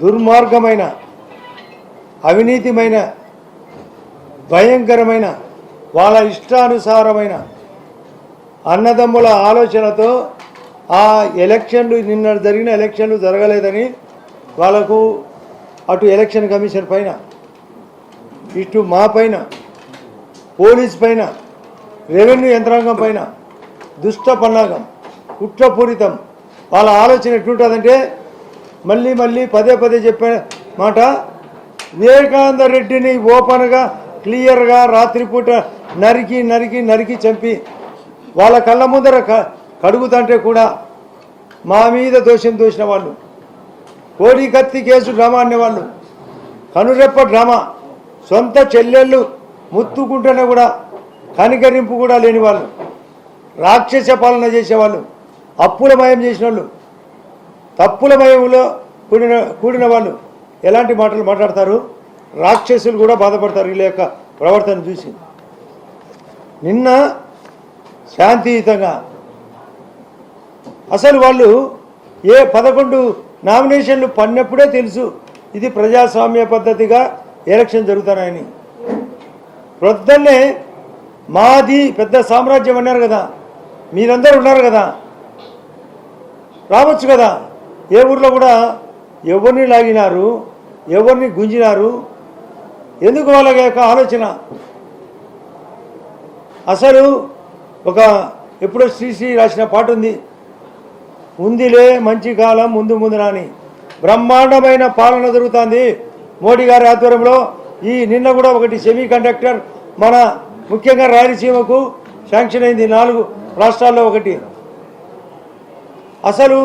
దుర్మార్గమైన అవినీతిమైన భయంకరమైన వాళ్ళ ఇష్టానుసారమైన అన్నదమ్ముల ఆలోచనతో ఆ ఎలక్షన్లు నిన్న జరిగిన ఎలక్షన్లు జరగలేదని వాళ్ళకు అటు ఎలక్షన్ కమిషన్ పైన ఇటు మా పైన పోలీస్ పైన రెవెన్యూ యంత్రాంగం పైన దుష్ట పన్నాగం కుట్రపూరితం వాళ్ళ ఆలోచన ఎట్లుంటుందంటే మళ్ళీ మళ్ళీ పదే పదే చెప్పే మాట. వివేకానంద రెడ్డిని ఓపెన్గా క్లియర్గా రాత్రిపూట నరికి నరికి నరికి చంపి వాళ్ళ కళ్ళ ముందర కడుగుతుంటే కడుగుతంటే కూడా మా మీద దోషం దోసిన వాళ్ళు కోడి కత్తి కేసు డ్రామా అనేవాళ్ళు కనురెప్ప డ్రామా సొంత చెల్లెళ్ళు ముత్తుకుంటేనే కూడా కనికరింపు కూడా లేని వాళ్ళు రాక్షస పాలన చేసేవాళ్ళు అప్పులమయం చేసిన వాళ్ళు తప్పుల భయంలో కూడిన కూడిన వాళ్ళు ఎలాంటి మాటలు మాట్లాడతారు? రాక్షసులు కూడా బాధపడతారు వీళ్ళ యొక్క ప్రవర్తన చూసి. నిన్న శాంతియుతంగా అసలు వాళ్ళు ఏ పదకొండు నామినేషన్లు పడినప్పుడే తెలుసు ఇది ప్రజాస్వామ్య పద్ధతిగా ఎలక్షన్ జరుగుతున్నాయని. ప్రొద్దున్నే మాది పెద్ద సామ్రాజ్యం అన్నారు కదా. మీరందరూ ఉన్నారు కదా. రావచ్చు కదా. ఏ ఊర్లో కూడా ఎవరిని లాగినారు ఎవరిని గుంజినారు? ఎందుకు వాళ్ళ యొక్క ఆలోచన? అసలు ఒక ఎప్పుడో శ్రీశ్రీ రాసిన పాట ఉంది ఉందిలే మంచి కాలం ముందు ముందు అని బ్రహ్మాండమైన పాలన జరుగుతుంది మోడీ గారి ఆధ్వర్యంలో. ఈ నిన్న కూడా ఒకటి సెమీ కండక్టర్ మన ముఖ్యంగా రాయలసీమకు శాంక్షన్ అయింది. నాలుగు రాష్ట్రాల్లో ఒకటి. అసలు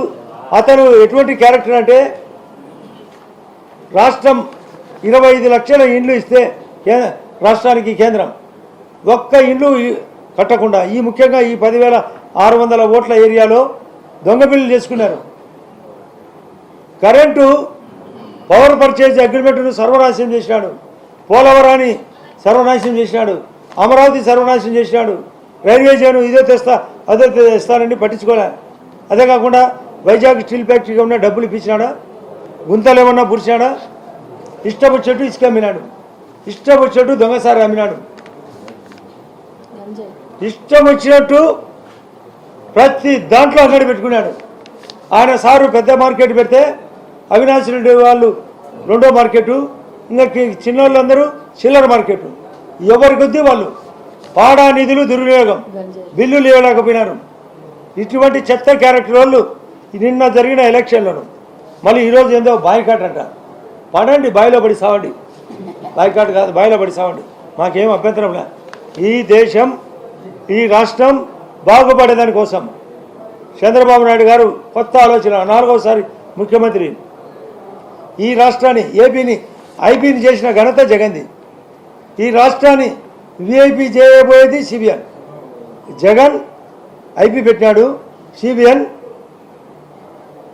అతను ఎటువంటి క్యారెక్టర్ అంటే రాష్ట్రం ఇరవై ఐదు లక్షల ఇండ్లు ఇస్తే కే- రాష్ట్రానికి కేంద్రం. ఒక్క ఇండ్లు కట్టకుండా ఈ ముఖ్యంగా ఈ పదివేల ఆరు వందల ఓట్ల ఏరియాలో దొంగ బిల్లులు చేసుకున్నారు. కరెంటు పవర్ పర్చేజ్ అగ్రిమెంట్ను సర్వనాశనం చేసినాడు. పోలవరాన్ని సర్వనాశనం చేసినాడు. అమరావతి సర్వనాశనం చేసినాడు. రైల్వే జోన్ ఇదే తెస్తా అదే తెస్తానని పట్టించుకోలే. అదే కాకుండా వైజాగ్ స్టీల్ ఫ్యాక్టరీకి ఉన్న డబ్బులు ఇప్పించినాడా? గుంతలు ఏమన్నా పురిచాడా ఇష్టం వచ్చేట్టు ఇసుక అమ్మినాడు. ఇష్టం వచ్చేట్టు దొంగసారి అమ్మినాడు. ఇష్టం వచ్చినట్టు ప్రతి దాంట్లో అంగడి పెట్టుకున్నాడు. ఆయన సారు పెద్ద మార్కెట్ పెడితే అవినాష్ రెడ్డి వాళ్ళు రెండో మార్కెట్ ఇంకా కి- చిన్నోళ్ళందరూ చిల్లర మార్కెట్. ఎవరి కొద్దీ వాళ్ళు పాడా నిధులు దుర్వినియోగం. బిల్లులు ఇవ్వలేకపోయినారు. ఇటువంటి చెత్త క్యారెక్టర్ వాళ్ళు నిన్న జరిగిన ఎలక్షన్లను. మళ్ళీ ఈరోజు ఏందో బాయ్కాట్ అంట. పడండి బాయిలో పడి సావండి. బాయ్కాట్ కాదు బాయిలో పడి సావండి. మాకేం అభ్యంతరం లే. ఈ దేశం ఈ రాష్ట్రం బాగుపడేదాని కోసం చంద్రబాబు నాయుడు గారు కొత్త ఆలోచన నాలుగోసారి ముఖ్యమంత్రి. ఈ రాష్ట్రాన్ని ఏపీని ఐపీని చేసిన ఘనత జగన్ది ఈ రాష్ట్రాన్ని విఐపి చేయబోయేది సిబిఎన్. జగన్ ఐపీ పెట్టినాడు సిబిఎన్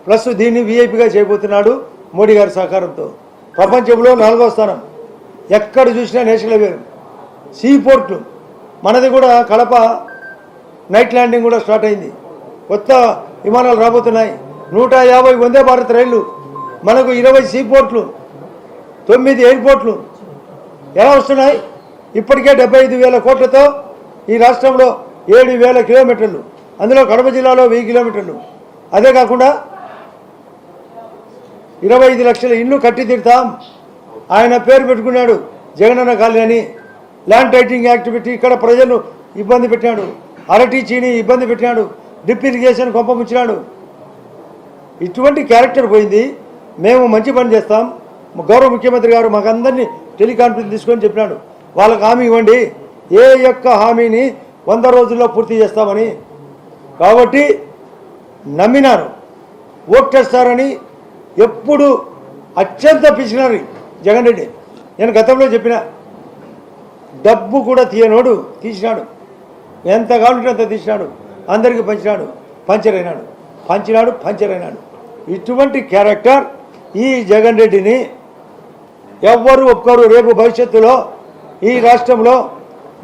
ప్లస్ దీన్ని వీఐపీగా చేయబోతున్నాడు మోడీ గారి సహకారంతో. ప్రపంచంలో నాలుగో స్థానం. ఎక్కడ చూసినా నేషనల్ హైవే. సీ పోర్ట్లు మనది కూడా కడప. నైట్ ల్యాండింగ్ కూడా స్టార్ట్ అయింది. కొత్త విమానాలు రాబోతున్నాయి. నూట యాభై వందే భారత్ రైళ్ళు. మనకు ఇరవై సీ పోర్ట్లు తొమ్మిది ఎయిర్పోర్ట్లు ఎలా వస్తున్నాయి? ఇప్పటికే డెబ్బై ఐదు వేల కోట్లతో ఈ రాష్ట్రంలో ఏడు వేల కిలోమీటర్లు. అందులో కడప జిల్లాలో వెయ్యి కిలోమీటర్లు. అదే కాకుండా ఇరవై ఐదు లక్షల ఇల్లు కట్టి తిడతాం ఆయన పేరు పెట్టుకున్నాడు జగనన్న కాలనీ అని. ల్యాండ్ టైటింగ్ యాక్ట్ పెట్టి ఇక్కడ ప్రజలు ఇబ్బంది పెట్టాడు అరటి చీని ఇబ్బంది పెట్టినాడు. డ్రిప్ ఇరిగేషన్ కొంపముచ్చినాడు ఇటువంటి క్యారెక్టర్ పోయింది. మేము మంచి పని చేస్తాం. గౌరవ ముఖ్యమంత్రి గారు మాకందరినీ టెలికాన్ఫరెన్స్ తీసుకొని చెప్పినాడు. వాళ్ళకి హామీ ఇవ్వండి. ఏ యొక్క హామీని వంద రోజుల్లో పూర్తి చేస్తామని. కాబట్టి నమ్మినారు. ఓట్ చేస్తారని ఎప్పుడు అత్యంత పిచ్చినారు జగన్ రెడ్డి. నేను గతంలో చెప్పిన డబ్బు కూడా తీయనోడు తీసినాడు. ఎంత కావాలంటే అంత తీసినాడు. అందరికీ పంచినాడు. పంచర్ అయినాడు పంచినాడు పంచర్ అయినాడు ఇటువంటి క్యారెక్టర్ ఈ జగన్ రెడ్డిని ఎవ్వరు ఒప్పుకోరు. రేపు భవిష్యత్తులో ఈ రాష్ట్రంలో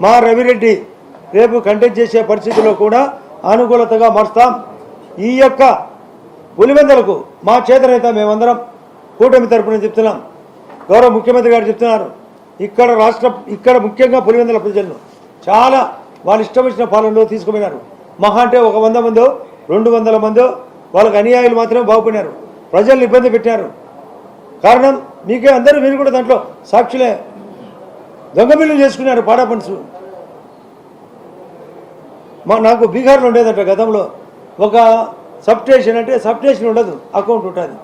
మా రవిరెడ్డి రేపు కంటెక్ట్ చేసే పరిస్థితిలో కూడా అనుకూలతగా మారుస్తాం. ఈ యొక్క పులివెందలకు మా చేతనైతే మేమందరం కూటమి తరపున చెప్తున్నాం. గౌరవ ముఖ్యమంత్రి గారు చెప్తున్నారు. ఇక్కడ రాష్ట్ర ఇక్కడ ముఖ్యంగా పులివెందుల ప్రజలను చాలా వాళ్ళు ఇష్టం వచ్చిన పాలనలో తీసుకుపోయినారు. మహా అంటే ఒక వంద మందో రెండు వందల మందో వాళ్ళకి అనుయాయులు మాత్రమే బాగుపడినారు. ప్రజల్ని ఇబ్బంది పెట్టారు. కారణం మీకే అందరూ మీరు కూడా దాంట్లో సాక్షులే. దొంగ చేసుకున్నారు పాడా మా నాకు బీహార్లో ఉండేదంట గతంలో. ఒక సబ్స్టేషన్ అంటే సబ్స్టేషన్ ఉండదు అకౌంట్ ఉంటుంది.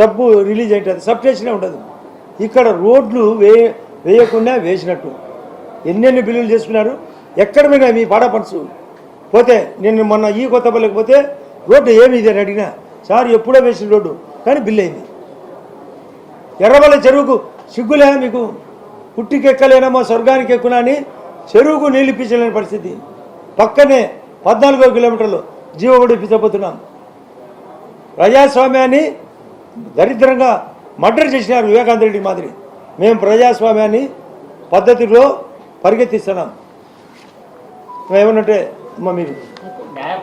డబ్బు రిలీజ్ అవుతుంది సబ్స్టేషనే ఉండదు. ఇక్కడ రోడ్లు వే వేయకుండా వేసినట్టు. ఎన్నెన్ని బిల్లులు చేసుకున్నారు? ఎక్కడ మీద మీ పాడా పనుసు పోతే నేను మొన్న ఈ కొత్తపల్లికి పోతే రోడ్డు ఏమి ఇది అని అడిగినా. సార్ ఎప్పుడో వేసిన రోడ్డు కానీ బిల్లు అయింది. ఎర్రబల్ల చెరువుకు సిగ్గులే మీకు? పుట్టికెక్కలేనమ్మా స్వర్గానికి ఎక్కునా అని? చెరువుకు నీళ్ళు పీచలేని పరిస్థితి. పక్కనే పద్నాలుగో కిలోమీటర్లు జీవబడి ఇప్పించబోతున్నాం ప్రజాస్వామ్యాన్ని దరిద్రంగా మర్డర్ చేసినారు వివేకానంద రెడ్డి మాదిరి. మేము ప్రజాస్వామ్యాన్ని పద్ధతిలో పరిగెత్తిస్తున్నాం. మేమేమంటే అమ్మ మీరు.